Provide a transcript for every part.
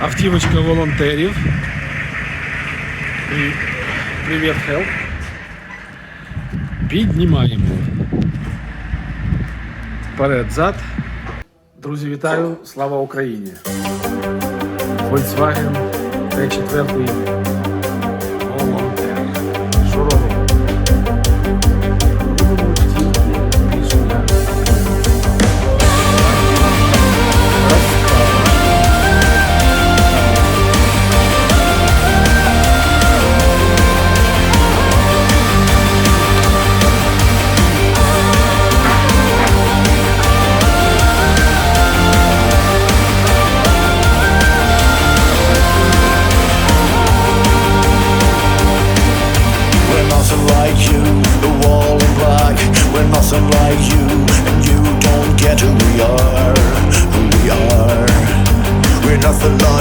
автівочка волонтерів. Привіт, Хелп. Піднімаємо. Вперед, зад. Друзі, вітаю! Слава Україні! Volkswagen Т4 nothing like you, and you don't get who we are, who we are. We're nothing like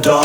the.